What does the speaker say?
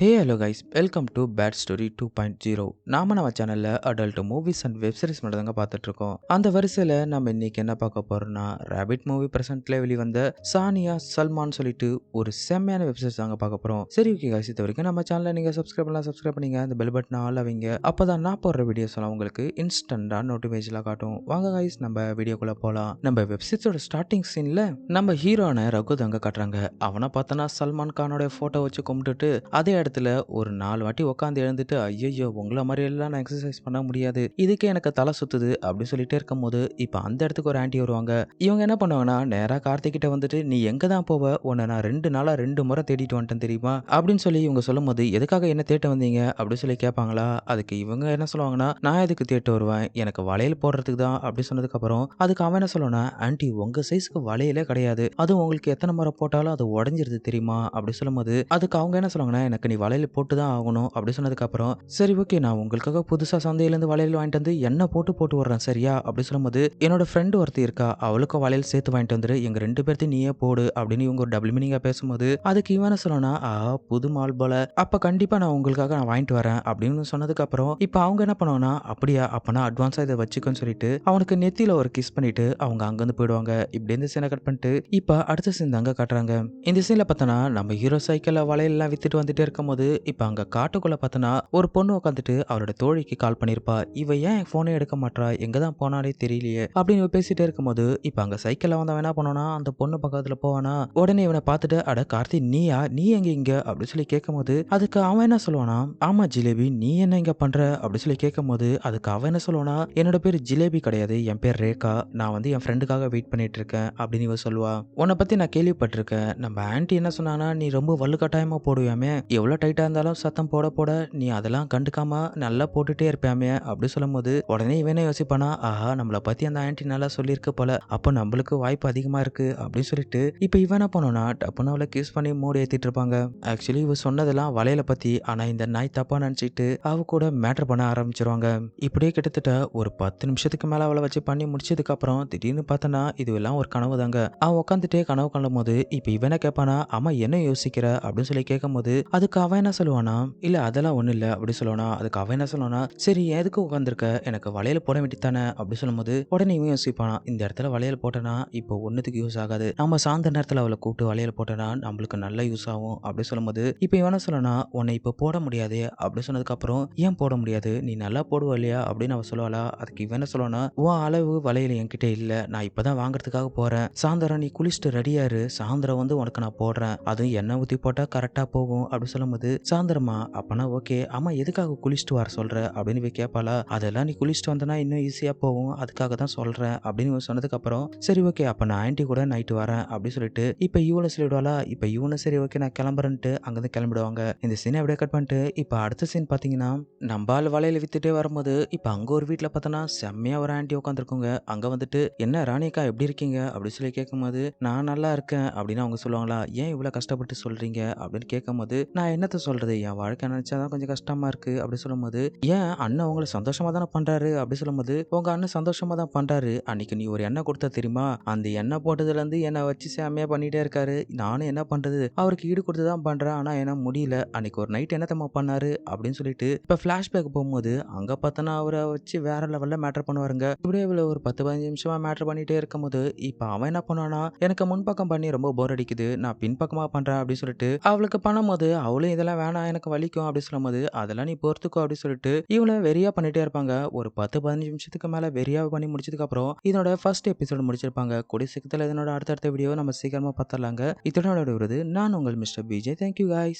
Hey hello guys welcome to bad story two point zero நாம நம்ம சேனலில் adult movies and web series மட்டும் தாங்க பார்த்துட்ருக்கோம். அந்த வரிசையில் நம்ம இன்னைக்கு என்ன பார்க்க போகிறோம்னா ரேபிட் மூவி ப்ரெசென்ட்டில் வெளிவந்த சானியா சல்மான் சொல்லிட்டு ஒரு செம்மையான வெப் சீரிஸ் தாங்க பார்க்க போகிறோம் சரி ஓகே கைஸ் இது வரைக்கும் நம்ம சேனலில் நீங்கள் சப்ஸ்கிரைப் பண்ணலாம் சப்ஸ்கிரைப் பண்ணிங்க. அந்த பெல் பட்டன் ஆல் அவங்க. அப்போ தான் நான் போடுற வீடியோஸ் எல்லாம் உங்களுக்கு இன்ஸ்டண்ட்டாக நோட்டிஃபிகேஷனில் காட்டும். வாங்க கைஸ் நம்ம வீடியோக்குள்ளே போகலாம் நம்ம வெப் சீரிஸோட ஸ்டார்டிங் சீனில் நம்ம ஹீரோனை ரகு தாங்க காட்டுறாங்க. அவனை பார்த்தோன்னா சல்மான் கானோட ஃபோட்டோ வச்சு கும்பிட்டுட்டு அதே இடத்துல ஒரு நாலு வாட்டி உட்காந்து எழுந்துட்டு ஐயோ உங்களை மாதிரி எல்லாம் நான் எக்ஸசைஸ் பண்ண முடியாது. இதுக்கே எனக்கு தலை சுத்துது அப்படின்னு சொல்லிட்டே இருக்கும்போது இப்போ அந்த இடத்துக்கு ஒரு ஆன்ட்டி வருவாங்க. இவங்க என்ன பண்ணுவாங்கன்னா நேராக கார்த்திகிட்ட வந்துட்டு நீ எங்கே தான் போவ? உன்னை நான் ரெண்டு நாளாக ரெண்டு முறை தேடிட்டு வந்துட்டேன் தெரியுமா? அப்படின்னு சொல்லி இவங்க சொல்லும் போது எதுக்காக என்ன தேட்ட வந்தீங்க? அப்படின்னு சொல்லி கேட்பாங்களா? அதுக்கு இவங்க என்ன சொல்லுவாங்கன்னா நான் எதுக்கு தேட்டு வருவேன்? எனக்கு வளையல் போடுறதுக்கு தான் அப்படி சொன்னதுக்கப்புறம் அதுக்கு அவன் என்ன சொல்லுவானா ஆன்ட்டி உங்க சைஸ்க்கு வளையலே கிடையாது. அது உங்களுக்கு எத்தனை முறை போட்டாலும் அது உடஞ்சிருது தெரியுமா? அப்படி சொல்லும்போது அதுக்கு அவங்க என்ன சொல்லுவாங்கன்னா எனக்கு நீ வளையல் போட்டு தான் ஆகணும் அப்படி சொன்னதுக்கப்புறம் சரி ஓகே நான் உங்களுக்காக புதுசாக சந்தையிலேருந்து வளையல் வாங்கிட்டு வந்து என்ன போட்டு போட்டு விட்றேன் சரியா? அப்படி சொல்லும்போது என்னோட ஃப்ரெண்டு ஒருத்தி இருக்கா அவளுக்கும் வளையல் சேர்த்து வாங்கிட்டு வந்துரு எங்கள் ரெண்டு பேர்த்தையும் நீயே போடு அப்படின்னு இவங்க ஒரு டபுள் மீனிங்காக பேசும்போது அதுக்கு இவன சொல்லணும்னா ஆ புது மால் போல அப்போ கண்டிப்பாக நான் உங்களுக்காக நான் வாங்கிட்டு வரேன் அப்படின்னு சொன்னதுக்கப்புறம் இப்போ அவங்க என்ன பண்ணுவாங்கன்னா அப்படியா அப்போனா அட்வான்ஸாக இதை வச்சுக்கோன்னு சொல்லிட்டு அவனுக்கு நெத்தியில் ஒரு கிஸ் பண்ணிட்டு அவங்க அங்கேருந்து போயிடுவாங்க இப்படி இருந்து சீனை கட் பண்ணிட்டு இப்போ அடுத்த சீன் தாங்க காட்டுறாங்க. இந்த சீனில் பார்த்தோன்னா நம்ம ஹீரோ சைக்கிளில் வளையல்லாம் வித்துட்டு வந்துட்டு இருக்கும்போது இப்போ அங்கே காட்டுக்குள்ளே பார்த்தோன்னா ஒரு பொண்ணு உட்காந்துட்டு அவளோட தோழிக்கு கால் பண்ணியிருப்பா இவ ஏன் ஃபோனே எடுக்க மாட்றா? எங்கே தான் போனாலே தெரியலையே. அப்படின்னு இவ பேசிட்டே இருக்கும்போது இப்போ அங்கே சைக்கிளில் வந்தவன் என்ன பண்ணானா அந்த பொண்ணு பக்கத்தில் போவானா உடனே இவனை பார்த்துட்டு அட கார்த்தி நீயா? நீ எங்க இங்க? அப்படின்னு சொல்லி கேட்கும்போது அதுக்கு அவன் என்ன சொல்லுவானா ஆமா ஜிலேபி நீ என்ன இங்க பண்ற? அப்படின்னு சொல்லி கேட்கும்போது அதுக்கு அவன் என்ன சொல்லுவானா என்னோட பேர் ஜிலேபி கிடையாது என் பேர் ரேகா. நான் வந்து என் ஃப்ரெண்டுக்காக வெயிட் பண்ணிட்டு இருக்கேன். அப்படின்னு இவ சொல்லுவா. உன்னை பத்தி நான் கேள்விப்பட்டிருக்கேன். நம்ம ஆன்ட்டி என்ன சொன்னானா நீ ரொம்ப வலுக்கட்டாயமா போடுவியாமே. எவ்வளோ டைட்டாக இருந்தாலும் சத்தம் போட போட நீ அதெல்லாம் கண்டுக்காம நல்லா போட்டுட்டே இருப்பாமே அப்படி சொல்லும்போது உடனே இவனே யோசிப்பானா ஆஹா நம்மளை பத்தி அந்த ஆன்டி நல்லா சொல்லியிருக்கு போல. அப்போ நம்மளுக்கு வாய்ப்பு அதிகமாக இருக்கு. அப்படின்னு சொல்லிட்டு இப்போ இவன் என்ன பண்ணோம்னா டப்புன்னு அவளை கிஸ் பண்ணி மூடி ஏற்றிட்டு இருப்பாங்க. ஆக்சுவலி இவ சொன்னதெல்லாம் வலையில பத்தி ஆனா இந்த நாய் தப்பா நினைச்சிட்டு அவ கூட மேட்டர் பண்ண ஆரம்பிச்சிருவாங்க. இப்படியே கிட்டத்தட்ட ஒரு பத்து நிமிஷத்துக்கு மேல அவளை வச்சு பண்ணி முடிச்சதுக்கு அப்புறம் திடீர்னு பார்த்தனா இது எல்லாம் ஒரு கனவு தாங்க. அவன் உட்காந்துட்டே கனவு காணும் போது இப்போ இவனை கேட்பானா அம்மா என்ன யோசிக்கிற? அப்படின்னு சொல்லி கேட்கும் போது அதுக்கு அவன் என்ன சொல்லுவானா இல்ல அதெல்லாம் ஒன்றும் இல்ல அப்படி சொல்லுவானா. அதுக்கு அவன் என்ன சொல்லுவானா சரி எதுக்கு உட்காந்துருக்க எனக்கு வளையல் போட வேண்டித்தானே அப்படி சொல்லும்போது உடனே இவன் யோசிப்பானா இந்த இடத்துல வளையல் போட்டனா இப்போ ஒன்றுத்துக்கு யூஸ் ஆகாது. நம்ம சாந்த நேரத்தில் அவளை கூப்பிட்டு வளையல் போட்டனா நம்மளுக்கு நல்ல யூஸ் ஆகும் அப்படி சொல்லும்போது இப்போ இவன சொல்லனா உன்னை இப்போ போட முடியாது அப்படி சொன்னதுக்கப்புறம் ஏன் போட முடியாது? நீ நல்லா போடுவ இல்லையா? அப்படின்னு அவ சொல்லுவாளா. அதுக்கு இவன் என்ன சொல்லனா உன் அளவு வளையல் என்கிட்ட இல்லை. நான் இப்போதான் வாங்குறதுக்காக போறேன். சாயந்தரம் நீ குளிச்சுட்டு ரெடியாரு சாயந்தரம் வந்து உனக்கு நான் போடுறேன். அதுவும் எண்ணெய் ஊற்றி போட்டால் கரெக்டாக போகும் அப்படி சொல்லும்போது சாயந்தரமா அப்பனா ஓகே. அம்மா எதுக்காக குளிச்சுட்டு வர சொல்ற? அப்படின்னு இவ கேட்பாளா அதெல்லாம் நீ குளிச்சுட்டு வந்தனா இன்னும் ஈஸியாக போகும். அதுக்காக தான் சொல்றேன். அப்படின்னு இவன் சொன்னதுக்கு அப்புறம் சரி ஓகே. அப்போ நான் ஆன்ட்டி கூட நைட்டு வரேன். அப்படின்னு சொல்லிட்டு இப்போ இவனை சொல்லிடுவாளா? இப்போ இவனை சரி ஓகே. நான் கிளம்புறேன்ட்டு அங்கிருந்து கிளம்பிடுவாங்க. இந்த சீனை அப்படியே கட் பண்ணிட்டு இப்போ அடுத்த சீன் பாத்தீங்கன்னா நம்ம ஆள் வலையில வித்துட்டே வரும்போது இப்போ அங்கே ஒரு வீட்டில் பார்த்தோன்னா செம்மையாக ஒரு ஆன்ட்டி உட்காந்துருக்குங்க அங்கே வந்துட்டு என்ன ராணிக்கா எப்படி இருக்கீங்க? அப்படி சொல்லி கேட்கும்போது நான் நல்லா இருக்கேன். அப்படின்னு அவங்க சொல்லுவாங்களா ஏன் இவ்வளோ கஷ்டப்பட்டு சொல்றீங்க? அப்படின்னு கேட்கும்போது நான் என்னத்த சொல்கிறது என் வாழ்க்கை நினைச்சாதான் கொஞ்சம் கஷ்டமாக இருக்கு அப்படி சொல்லும்போது ஏன் அண்ணன் உங்களை சந்தோஷமாக தானே பண்ணுறாரு அப்படி சொல்லும்போது உங்கள் அண்ணன் சந்தோஷமாக தான் பண்ணுறாரு அன்னைக்கு நீ ஒரு எண்ணெய் கொடுத்த தெரியுமா? அந்த எண்ணெய் போட்டதுலேருந்து என்னை வச்சு செம்மையா பண்ணிகிட்டே இருக்காரு. நானும் என்ன பண்ணுறது அவருக்கு ஈடு கொடுத்து தான் பண்ணுறேன் ஆனால் என்ன முடியல. அன்னைக்கு ஒரு நைட் என்ன தம்மா பண்ணாரு? அப்படின்னு சொல்லிட்டு இப்போ ஃப்ளாஷ்பேக் போகும்போது அங்கே பார்த்தோன்னா அவரை வச்சு வேற லெவலில் மேட்டர் பண்ணுவாருங்க. இப்படியே இவ்வளோ ஒரு பத்து பதினஞ்சு நிமிஷமா மேட்டர் பண்ணிகிட்டே இருக்கும்போது இப்போ அவன் என்ன பண்ணுவானா எனக்கு முன்பக்கம் பண்ணி ரொம்ப போர் அடிக்குது. நான் பின்பக்கமாக பண்ணுறேன் அப்படின்னு சொல்லிட்டு அவளுக்கு பண்ணும்போது அவளும் இதெல்லாம் வேணாம் எனக்கு வலிக்கும் அப்படின்னு சொல்லும்போது அதெல்லாம் நீ பொறுத்துக்கோ அப்படின்னு சொல்லிட்டு இவளை வெறியா பண்ணிட்டே இருப்பாங்க. ஒரு பத்து பதினஞ்சு நிமிஷத்துக்கு மேல வெறியா பண்ணி முடிச்சதுக்கு அப்புறம் இதோட ஃபர்ஸ்ட் எபிசோடு முடிச்சிருப்பாங்க. கொடி சீக்கிரத்தில் இதனோட அடுத்தடுத்த வீடியோ நம்ம சீக்கிரமா பார்த்துடலாங்க இதனோட விருது. நான் உங்கள் மிஸ்டர் பிஜே தேங்க்யூ காய்ஸ்